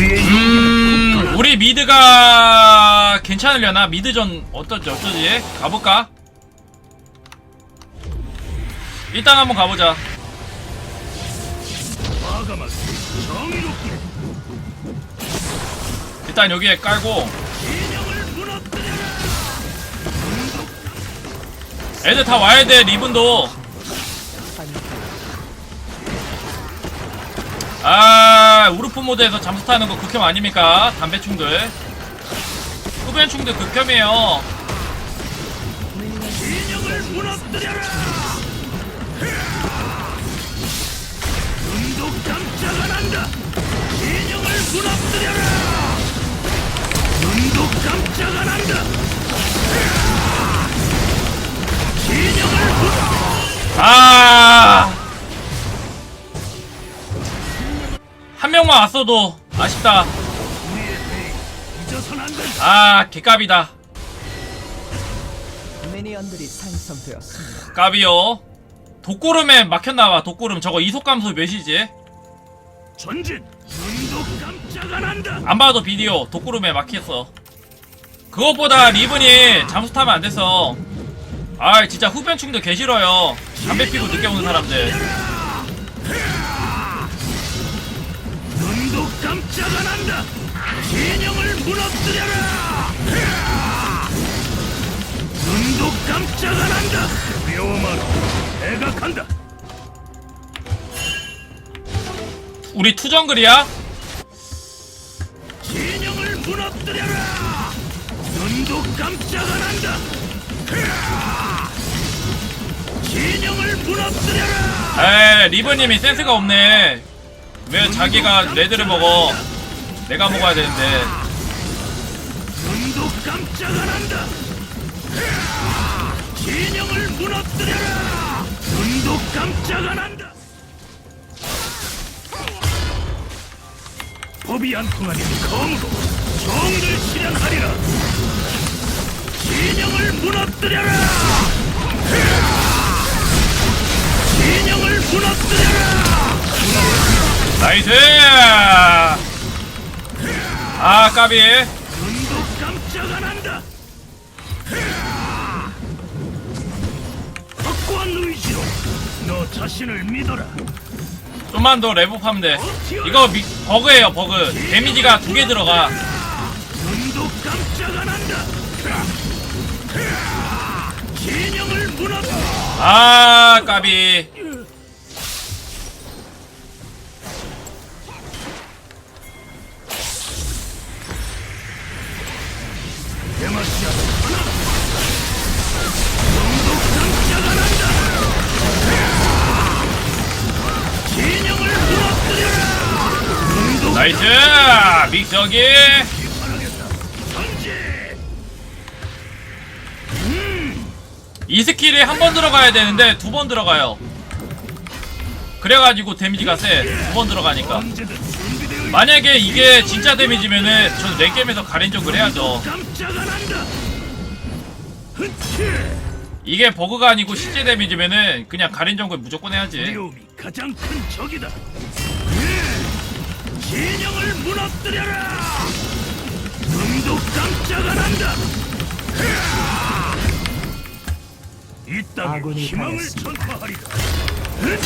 우리의 음, 우리 미드가 괜찮으려나? 미드전 어떠지, 어쩌지? 가볼까? 일단 한번 가보자. 일단 여기에 깔고. 애들 다 와야 돼, 리븐도. 아, 우르프 모드에서 잠수 타는 거 극혐 아닙니까? 담배충들. 흡연충들 극혐이에요. 아. 명만 왔어도 아쉽다. 아, 개깝이다. 미니언들이. 까비요. 독구름에 막혔나봐, 독구름. 저거 이속 감소 몇이지? 전진. 눈도 깜짝 안 한다. 안 봐도 비디오, 독구름에 막혔어. 그것보다 리븐이 잠수 타면 안 됐어. 아, 진짜 흡연충도 개 싫어요. 담배 피고 늦게 오는 사람들. 안 한다. 진영을 무너뜨려라. 눈도 깜짝 안 한다. 위험하라. 내가 간다. 우리 투정글이야? 진영을 무너뜨려라. 눈도 깜짝 안 한다. 진영을 무너뜨려라. 에 리븐님이 센스가 없네. 왜 자기가 레드를 먹어? 내가 먹어야 되는데. 눈도 깜짝 안 한다. 진영을 무너뜨려라. 눈도 깜짝 안 한다. 법이 안 통하니 검으로 정의를 실현하리라. 진영을 무너뜨려라. 진영을 무너뜨려라. 나이스! 아, 까비. 좀만 더 레벨업하면 돼. 이거 미, 버그예요, 버그. 데미지가 두 개 들어가. 아, 까비. 나이스! 믹서기. 이 스킬이 한 번 들어가야 되는데 두 번 들어가요. 그래가지고 데미지가 세. 두 번 들어가니까. 만약에 이게 진짜 데미지면은 전 랭겜에서 가린적을 해야죠. 이게 버그가 아니고 실제 데미지면은 그냥 가린정글 무조건 해야지. 예! 진영을 무너뜨려라. 눈도 깜짝 안 한다. 이 땅에 아군이 희망을 당했습니다. 전파하리라. 흐.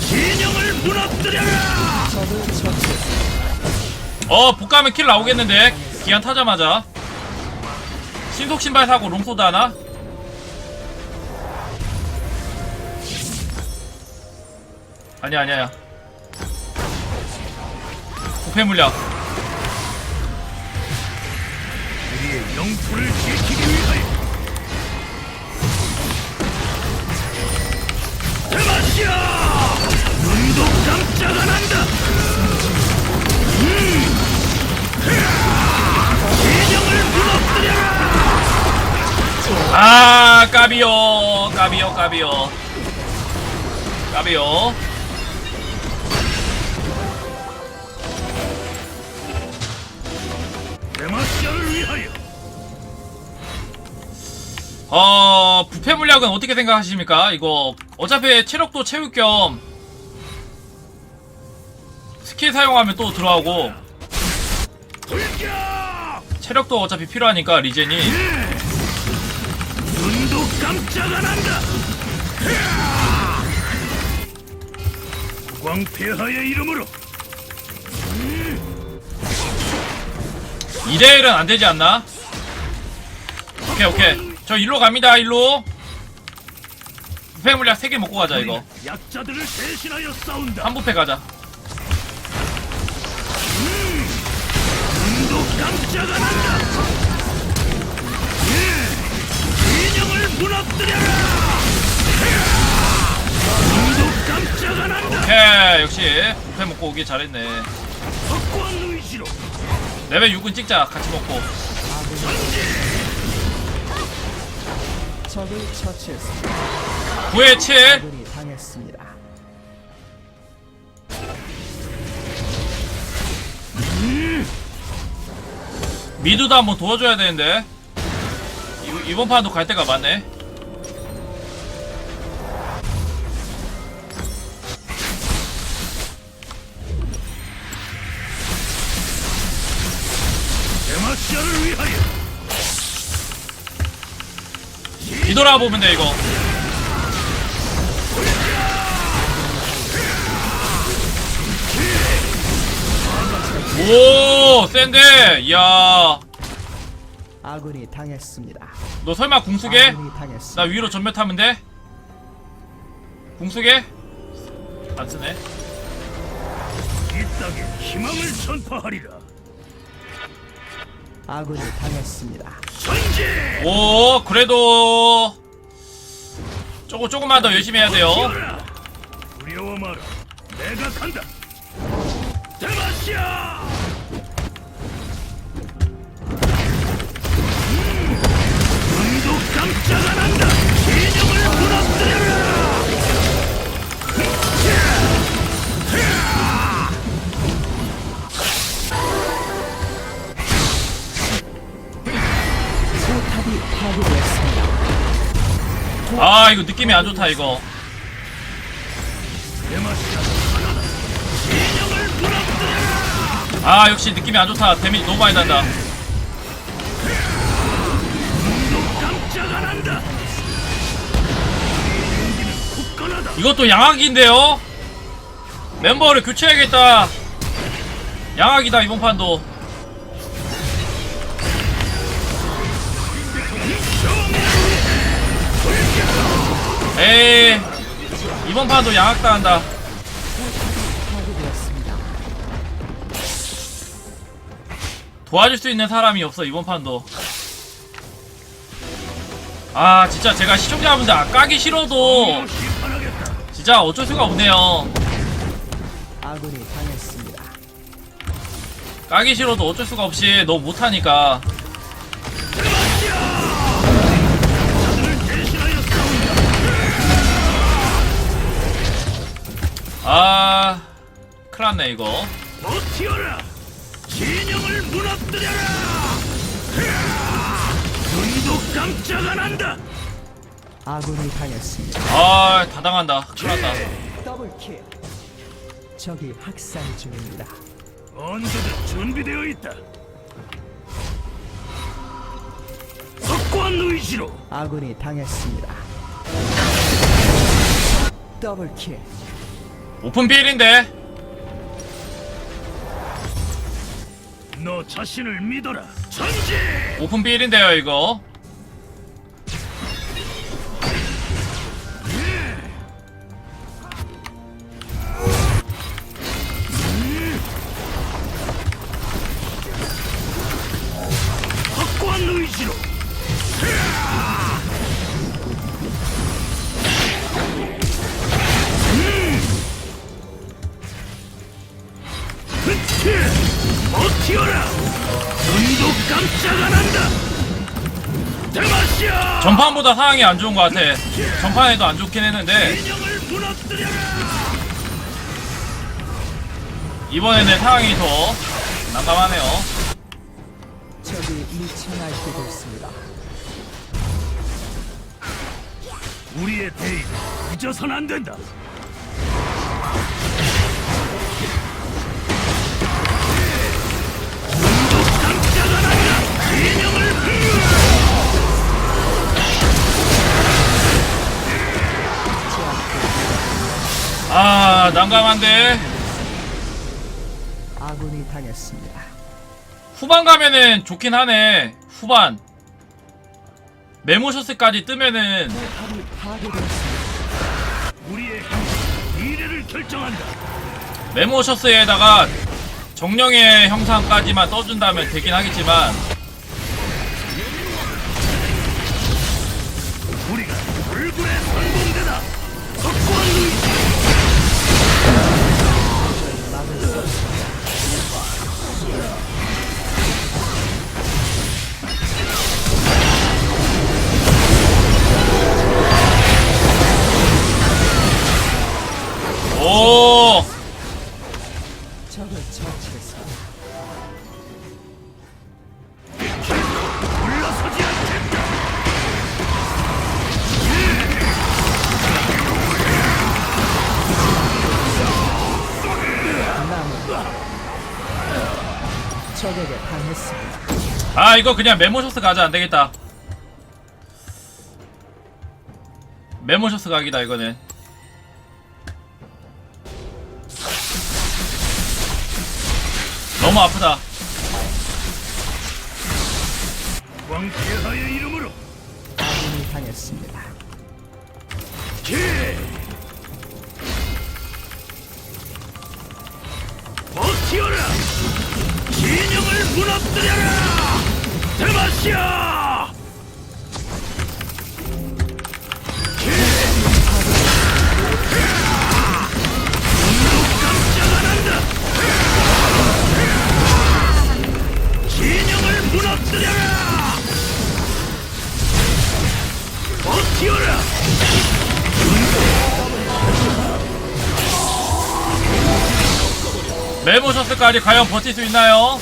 진영을 무너뜨려라. 적을. 어, 복가면 킬 나오겠는데? 기한 타자마자. 신속 신발 사고 롱소드 하나? 아니야, 아니야. 부패 물약. 우리의 영토를 지키기 위하여. 대마시아! 눈도 깜짝 안 한다. 음! 진영을 무너뜨려라. 아, 까비요. 까비요, 까비요. 까비요. 대마시아를 위하여. 어, 부패 물약은 어떻게 생각하십니까? 이거, 어차피 체력도 채울 겸, 스킬 사용하면 또 들어가고! 체력도 어차피 필요하니까 리젠이 눈도 깜짝 안 한다. 광폐하의 이름으로 2대1은 안 되지 않나? 오케이 오케이 저 일로 갑니다 일로 부패 물약 3개 먹고 가자 이거 약자들을 대신하여 싸운다. 한 부패 가자 눈도 깜짝 안 한다. 예! 인형을 무너뜨려라. 눈도 깜짝 안 한다. 오케이 역시 부패 먹고 오기 잘했네 확고한 의지로 레벨 6은 찍자. 같이 먹고. 적을 처치했습니다. 9에 7 아군이 당했습니다. 미드도 한번 도와줘야 되는데. 이, 이번 판도 갈 데가 많네 뒤돌아보면 돼 이거 오 센데 이야 아군이 당했습니다. 너 설마 궁수게? 아군이 당했습니다. 나 위로 전멸 타면 돼? 궁수게? 안 쓰네 이 땅에 희망을 전파하리라. 아군이 당했습니다. 오 그래도 조금 조금만 더 열심히 해야 돼요! 두려워 마라. 내가 간다. 데마시아! 음, 눈도 깜짝 안 한다. 인형을 무너뜨려라. 아 이거 느낌이 안 좋다 이거. 아 역시 느낌이 안 좋다 데미지 너무 많이 난다. 이것도 양악인데요? 멤버를 교체해야겠다. 양악이다 이번 판도. 에이 이번 판도 양악당한다. 도와줄 수 있는 사람이 없어 이번 판도. 아 진짜 제가 시청자분들 아, 까기 싫어도. 진짜 어쩔 수가 없네요. 까기 싫어도 어쩔 수가 없이 너무 못하니까. 큰일났네 이거. 버티어라! 진영을 무너뜨려라! 눈도 깜짝 안 한다! 아군이 당했습니다. 아, 다 당한다. 큰일 났다. 더블킬. 적이 학살 중입니다. 언제든 준비되어 있다. 확고한 의지로 아군이 당했습니다. 더블킬. 오픈 비일인데. 자신을 믿어라. 전진! 오픈 비일인데요, 이거. 상황이 안 좋은 것 같아. 전판에도 안 좋긴 했는데 이번에는 상황이 더 난감하네요. 적이 미천할 때도 있습니다. 우리의 대의 잊어선 안 된다. 인형을 비유해! 아 난감한데 아군이 당했습니다. 후반 가면은 좋긴 하네 후반 메모셔스까지 뜨면은 파괴되었습니다. 우리의 힘이 미래를 결정한다. 메모셔스에다가 정령의 형상까지만 떠준다면 되긴 하겠지만 다. 아 이거 그냥 메모셔스 가자. 안되겠다. 메모셔스 각이다 이거는 너무 아프다 왕폐하의 이름으로 아군이 당했습니다. 기. 버티어라. 진영을 무너뜨려라. 대마시아. 메모셔스까지 과연 버틸 수 있나요?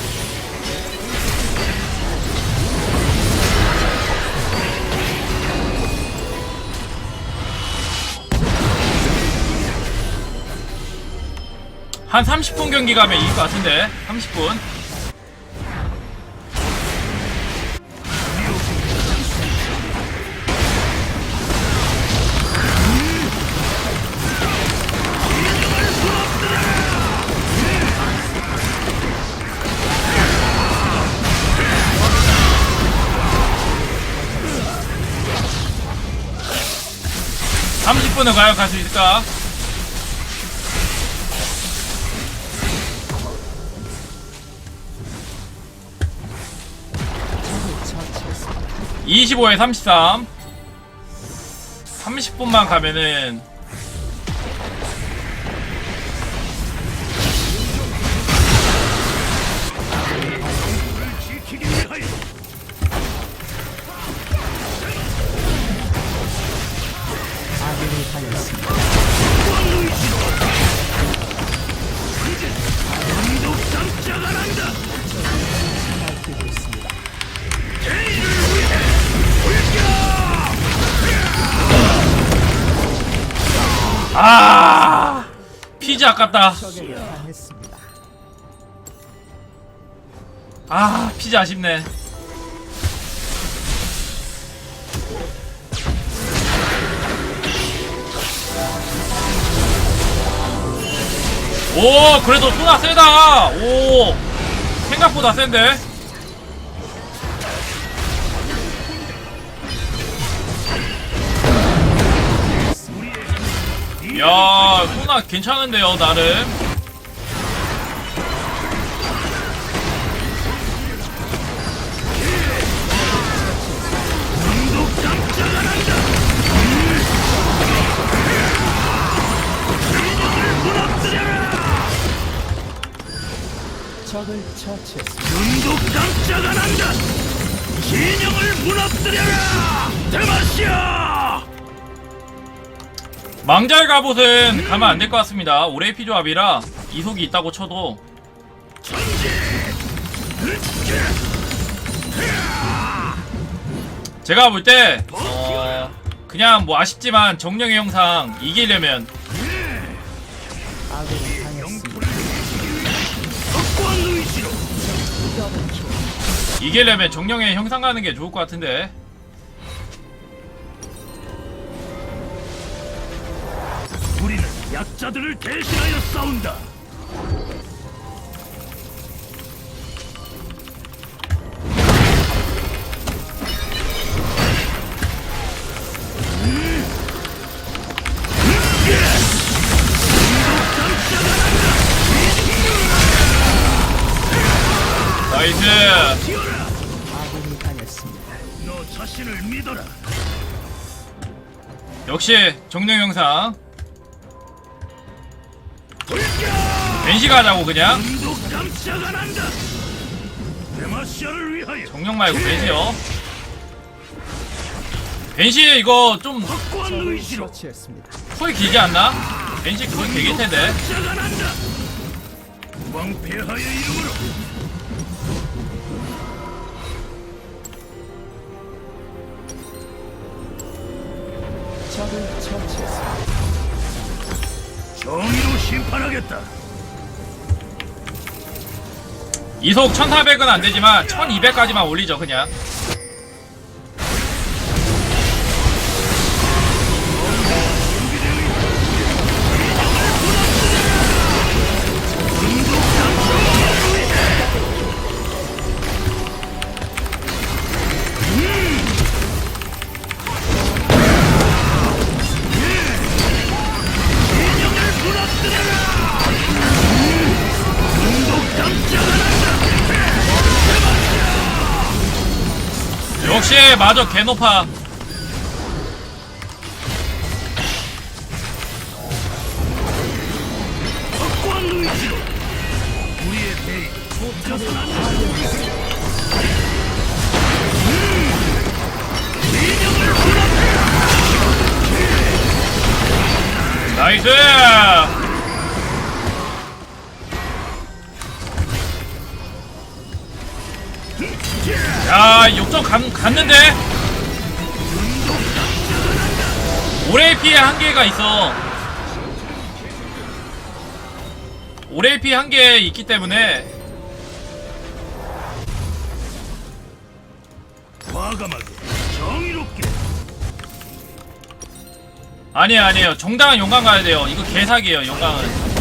한 30분 경기 가면 이길 것 같은데 30분 삼 30분은 과연 갈 수 있을까? 적을 처치했습니다. 25에 33 30분만 가면은 아깝다. 아 피지 아쉽네. 오 그래도 소나 세다. 오 생각보다 센데 야 소나 괜찮은데요 나름. 적을 처치했습니다. 눈도 깜짝 안 한다. 진영을 무너뜨려라. 대마시아. 망잘 갑옷은 가면 안 될 것 같습니다 오레이피 조합이라 이속이 있다고 쳐도. 제가 볼때 어, 그냥 뭐 아쉽지만 정령의 형상 이기려면. 이기려면 정령의 형상 가는 게 좋을 것 같은데 약자들을 대신하여 싸운다. 나이스 튀어라. 아군이 당했습니다. 너 자신을 믿어라. 역시 정령 영상 벤시가 하자고 그냥 정령 말고 벤시요 벤시 이거 좀. 콜 길지 않나? 벤시 그거 되길 텐데 적을 처치했습니다. 정의로 심판하겠다. 이속 1400은 안되지만 1200까지만 올리죠 그냥 역시 마저 안 된다. 나이스 야 역전 간, 갔는데? 올해 피해 한계가 있어. 올해 피해 한계 있기 때문에. 과감하게 정의롭게. 아니에요 아니에요. 정당한 용광 가야 돼요. 이거 개사기예요 용광은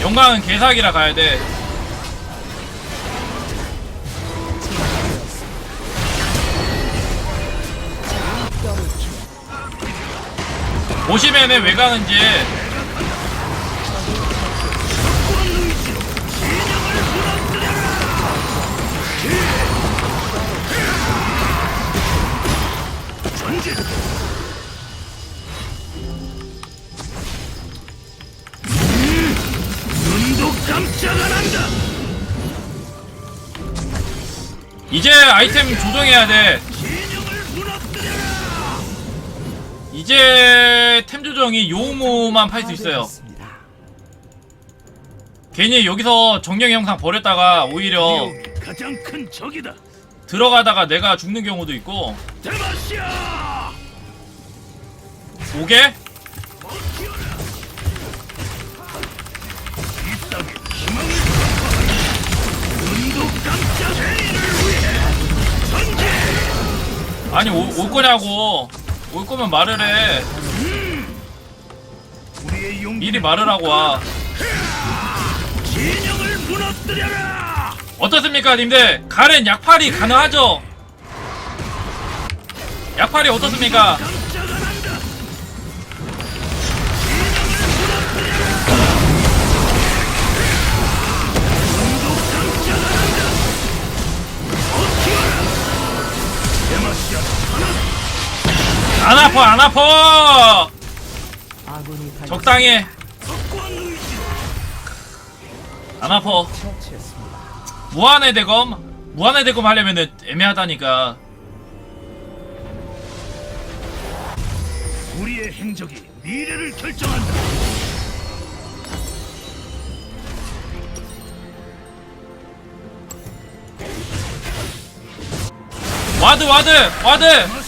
용광은 개사기라 가야 돼. 보시면은 왜 가는지 이제 아이템 조정해야 돼. 이제 템 조정이 요무만 팔 수 있어요. 괜히 여기서 정령 영상 버렸다가 오히려 가장 큰 적이다. 들어가다가 내가 죽는 경우도 있고. 오게? 이 땅에 희망을 선포하라. 눈도 깜짝 회의를 위해 아니 오, 올 거냐고 올 거면 말을 해 미리 말을 하고 와 진영을 무너뜨려라. 어떻습니까 님들 가렌 약팔이 가능하죠? 약팔이 어떻습니까? 아파 안 아파. 적당해 안 아파. 무한의 대검 무한의 대검 하려면은 애매하다니까 우리의 행적이 미래를 결정한다. 와드 와드 와드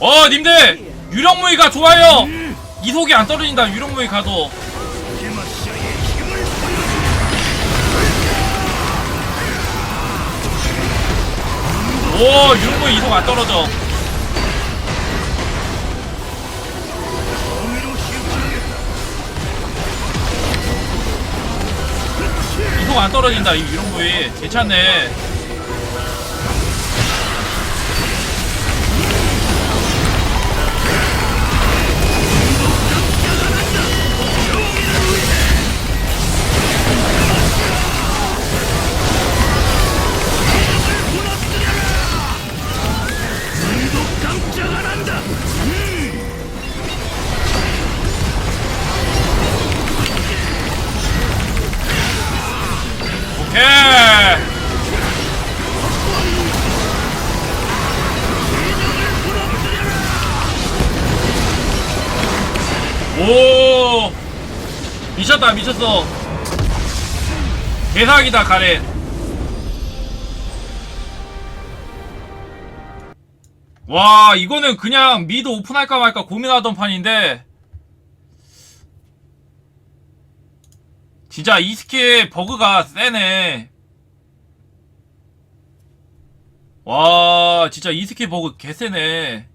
어 님들 유령무이가 좋아요 이속이 안 떨어진다 유령무이 가도. 오 유령무이 이속 안 떨어져. 이속 안 떨어진다 이 유령무이 괜찮네 미쳤다 미쳤어. 개사기다 가렌. 와 이거는 그냥 미드 오픈할까 말까 고민하던 판인데. 진짜 이 스킬 버그가 세네. 와 진짜 이 스킬 버그 개세네